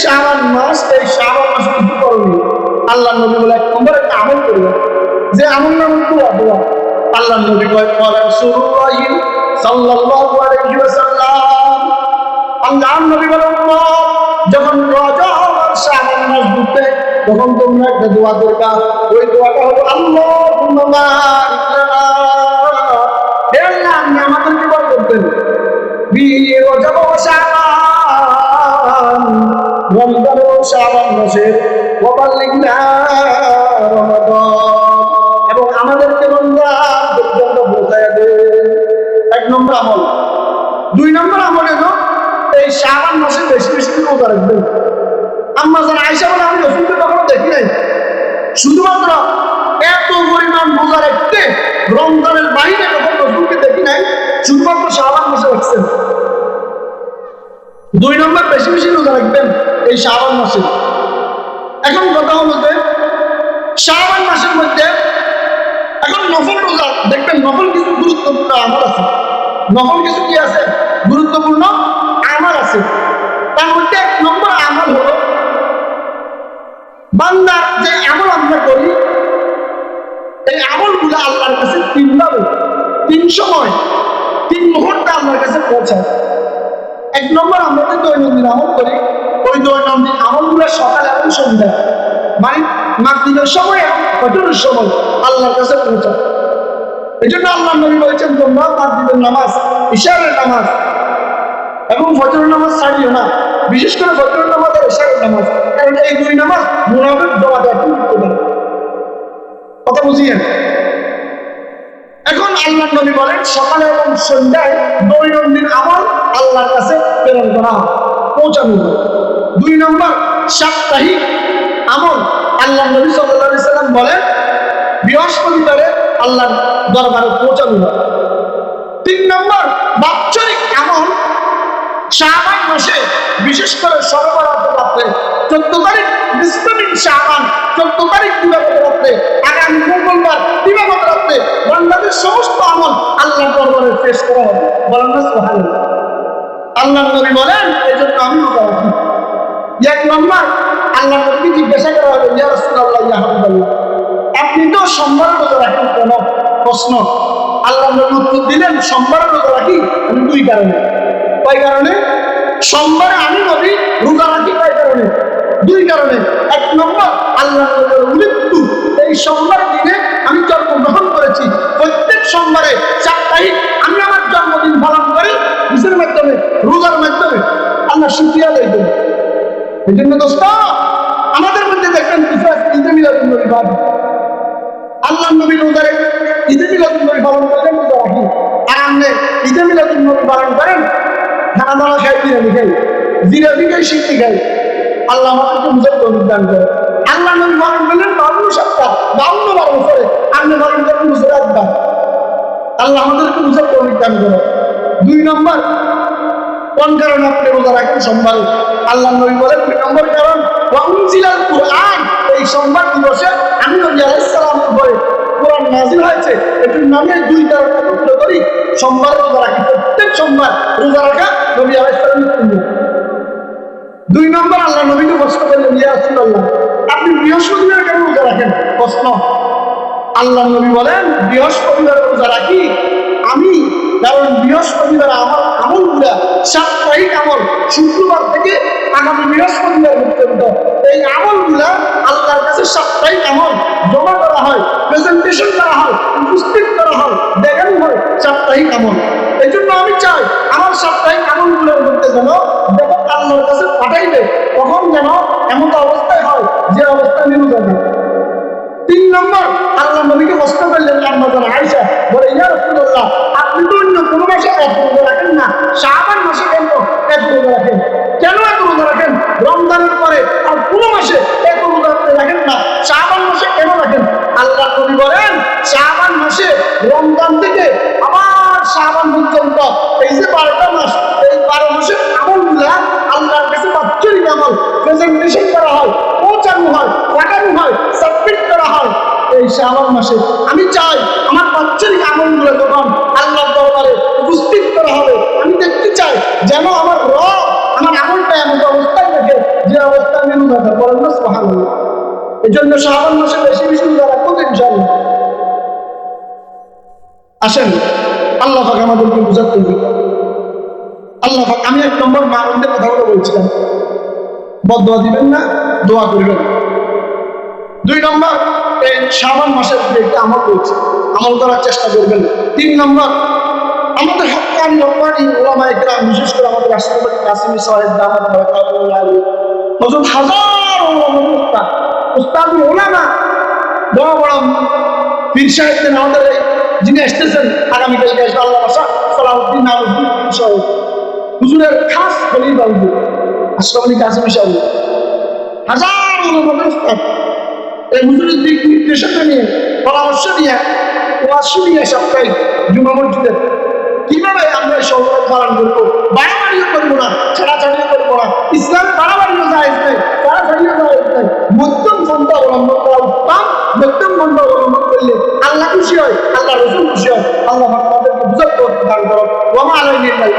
শাবান মাস এই শাবান মাসে কিছু করনি আল্লাহ নবী বলে এক একটা আমল করবে। যে আমল নাম দোয়া দোয়া আল্লাহ নবী কয় কয় রাসূলুল্লাহ সাল্লাল্লাহু আলাইহি ওয়াসাল্লাম। আল্লাহ নবী বলে উম্মত, যখন রজব আর শাবান মাস ঢুকবে তখন তোমরা একটা দোয়া করবা। ওই দোয়াটা হলো আল্লাহুম্মা রাখবেন আম্মা আয়সা বলে, আমি রসুলকে কখনো দেখি নাই। শুধুমাত্র এত পরিমাণ রোজা রাখতে রমজানের বাইরে কখন রসুলকে দেখি নাই, শুধুমাত্র শাবান মাসে রাখছেন। দুই নম্বর, বেশি বেশি রোজা রাখবেন এই শাবান মাসে। এখন কথা হলো যে, শাবান মাসের মধ্যে এখন নফল রোজা, দেখবেন নফল কিছু গুরুত্বপূর্ণ আমল আছে। নফল কিছু কি আছে? গুরুত্বপূর্ণ আমল আছে। বান্দার যে আমল আমরা করি, এই আমলগুলো আল্লাহর কাছে তিনভাবে তিন সময়, তিন মুহূর্তে আল্লাহর কাছে পৌঁছায়। এক নম্বর আমরা যে দৈনন্দিন আমল করি, ওই দৈনন্দিন আমলগুলো সকাল এবং সন্ধ্যা। মানে মাগরিবের সময় এবং সময় আল্লাহর কাছে পৌঁছায়। এই জন্য আল্লাহ নবী বলেছেন, তোমরা মাগরিবের নামাজ, ইশারের নামাজ এবং ফজরের নামাজ ছাড়িও না। বিশেষ করে ফজরের নামাজ আর নামাজ। কারণ এই দুই নামাজ মুনাফিক জমা দেয় করতে পারে। কথা বুঝিয়েন এখন আল্লাহ নবী বলেন, সকালে এবং সন্ধ্যায় দৈনন্দিন আমল আল্লাহর কাছে প্রেরণ করা পৌঁছানো দুই নম্বর, সাপ্তাহিক আমল। আল্লাহ নবী সাল্লাহ সাল্লাম বলেন, বৃহস্পতিবারে আল্লাহর দরবারে পৌঁছানো তিন নম্বর, বাৎসরিক আমল শাহবান মাসে বিশেষ করে সরবরাহ রাত্রে চোদ্দ তারিখ বিস্তমিন শাহবান, চোদ্দ তারিখ দিবাগত রাত্রে, আগামী মঙ্গলবার দিবাগত রাত্রে বাংলাদেশ সমস্ত আমল আল্লাহ দরবারে পেশ করা হবে। বলেন না সোহান আল্লাহ নবী বলেন এই জন্য আমি এক নম্বর আল্লাহ নবীকে জিজ্ঞাসা করা হলো ইয়া রাসূলুল্লাহ, ইয়া আপনি তো সোমবার রোজা রাখেন কেন? প্রশ্ন। আল্লাহ নবী উত্তর দিলেন, সোমবার রোজা রাখি দুই কারণে। কয় কারণে? সোমবারে আমি নবী রোজা কয় কারণে? দুই কারণে। এক নম্বর, আল্লাহ মৃত্যু। এই সোমবার দিনে আমি জন্মগ্রহণ করেছি। প্রত্যেক সোমবারে সাপ্তাহিক আমি আমার জন্মদিন পালন করি কিসের মাধ্যমে রোজার মাধ্যমে। আল্লাহ শুক্রিয়া দেয় এই জন্য দোস্ত, আমাদের মধ্যে দেখবেন কিছু ঈদে মিলাদুল নবী বাদ আল্লাহ নবী রোজারে ঈদে মিলাদুল নবী পালন করেন, রোজা রাখি। আর আপনি ঈদে মিলাদুল নবী পালন করেন দাওয়া খাই বিরিয়ানি খাই খাই খাই আল্লাহ আমাদেরকে বুঝার দান করে। আল্লাহ নবী পালন করলেন বাউন্ন সপ্তাহ, বাউন্ন বার বছরে আপনি পালন করেন একবার আল্লাহ আমাদেরকে দান করে। দুই নম্বর, কোন কারণে আপনি রোজা রাখেন সোমবার? আল্লাহ নবী বলেন, দুই নম্বর কারণ কুরআন। এই সোমবার দিবসে আমি নবী আলাইহিস সালামের কোরআন নাজিল হয়েছে। এটির নামে দুই কারণ করি সোমবার রোজা রাখি। প্রত্যেক সোমবার রোজা রাখা নবী দুই নম্বর আল্লাহ নবীকে প্রশ্ন করলেন, ইয়া রাসূলুল্লাহ, আপনি বৃহস্পতিবার কেন রোজা রাখেন? প্রশ্ন। আল্লাহ নবী বলেন, বৃহস্পতিবার রোজা রাখি আমি, কারণ বৃহস্পতিবার আমার আমলগুলা সাপ্তাহিক আমল, শুক্রবার থেকে আগামী বৃহস্পতিবার পর্যন্ত। এই আমলগুলা আল্লাহর কাছে সাপ্তাহিক আমল, জমা করা হয় প্রেজেন্টেশন করা হয়, উপস্থিত করা হয়, দেখানো হয় সাপ্তাহিক আমল। এই জন্য আমি চাই আমার সাপ্তাহিক আমলগুলোর মধ্যে যেন যখন আল্লাহর কাছে পাঠাইবে, তখন যেন এমন অবস্থায় হয় যে অবস্থায় নিরু যাবে তিন নম্বর, আল্লাহ নবীকে প্রশ্ন করলেন আম্মাজান আয়সা বলে, ইয়া রাসূলুল্লাহ, আপনি তো অন্য কোনো মাসে রাখেন না, শাবান মাসে কেন এত রোজা রাখেন কেন এত রোজা রাখেন রমজানের পরে আর কোনো মাসে এত রোজা আপনি রাখেন না শাবান মাসে কেন রাখেন আল্লাহ নবী বলেন শাবান মাসে রমজান থেকে আবার শাবান পর্যন্ত এই বারো আল্লাহর কাছে আমল। প্রেজেন্টেশন করা হয়, পৌঁছানো হয়, পাঠানো হয় সাবমিট করা হয়। এই মাসে আমি চাই আমার বাচ্চারিক আমলগুলো আল্লাহর দরবারে উপস্থিত করা হবে, আমি দেখতে চাই যেন আমার আমার আমলটা এমন অবস্থায় রাখে যে এই জন্য মাসে বেশি বেশি রোজা রাখব তো আসেন, আল্লাহ আমাদেরকে বুঝাতে আল্লাহ আমি এক নম্বর মা বোনদের কথাগুলো বলছিলাম। বদয়া দিবেন না, দোয়া করবেন। দুই নম্বর, এই শ্রাবণ মাসের একটু আমল করছে আমল করার চেষ্টা করবেন। তিন নম্বর, আমাদের হকানি হকানি ওলামা একরাম, বিশেষ করে আমাদের রাষ্ট্রপতি কাসিমি সাহেব হাজার ওলামা ওলামা বড় বড় পীর সাহেবদের আমাদের যিনি আসতেছেন, আগামীকালকে আসবে আল্লাহ সালাউদ্দিন নামুদ্দিন সাহেব হুজুরের খাস খলিল বাবু। আশরাফ আলী কাসিম সাহু হাজার এই হুজুরের দিক নির্দেশনা নিয়ে, পরামর্শ নিয়ে ওরা শুনিয়ে সবটাই জুমা মসজিদের কীভাবে আমরা এই সৌভাগ্য পালন করব? বাড়াবাড়িও করব না, ছাড়াছাড়িও করব না। ইসলাম বাড়াবাড়িও জায়েজ নেই, ছাড়াছাড়িও জায়েজ নেই। মধ্যম পন্থা অবলম্বন করা উত্তম, মধ্যম পন্থা অবলম্বন করলে আল্লাহ খুশি হয়, আল্লাহ রসুন খুশি হয়। আল্লাহ আমাদেরকে বুঝাতে দান করো। ওমা আলাই নির্মাল